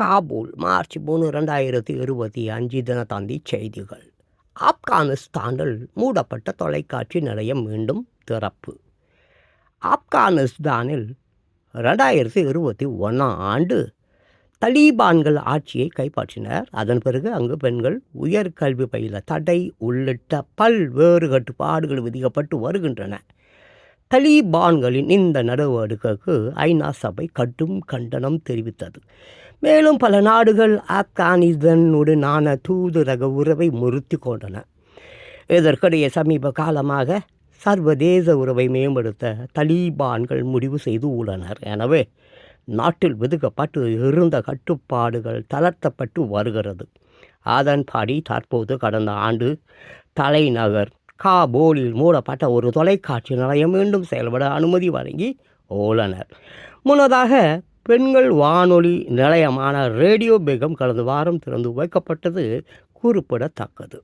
Kabul March மூணு ரெண்டாயிரத்தி இருபத்தி அஞ்சு தினத்தந்தி செய்திகள். ஆப்கானிஸ்தானில் மூடப்பட்ட தொலைக்காட்சி நிலையம் மீண்டும் திறப்பு. ஆப்கானிஸ்தானில் ரெண்டாயிரத்தி இருபத்தி ஒன்றாம் ஆண்டு தலீபான்கள் ஆட்சியை கைப்பற்றினர். அதன் பிறகு அங்கு பெண்கள் உயர்கல்வி பயில தடை உள்ளிட்ட பல்வேறு கட்டுப்பாடுகள் விதிக்கப்பட்டு வருகின்றன. தலீபான்களின் இந்த நடவடிக்கைக்கு ஐநா சபை கடும் கண்டனம் தெரிவித்தது. மேலும் பல நாடுகள் ஆப்கானிஸ்தானுடனான தூதரக உறவை முறுத்தி கொண்டன. இதற்கிடையே சமீப காலமாக சர்வதேச உறவை மேம்படுத்த தலீபான்கள் முடிவு செய்து உள்ளனர். எனவே நாட்டில் விதிக்கப்பட்டு இருந்த கட்டுப்பாடுகள் தளர்த்தப்பட்டு வருகிறது. அதன்படி தற்போது கடந்த ஆண்டு தலைநகர் காபோலில் மூடப்பட்ட ஒரு தொலைக்காட்சி நிலையம் மீண்டும் செயல்பட அனுமதி வழங்கி உள்ளனர். முன்னதாக பெண்கள் வானொலி நிலையமான ரேடியோ பேகம் கடந்த வாரம் திறந்து வைக்கப்பட்டது குறிப்பிடத்தக்கது.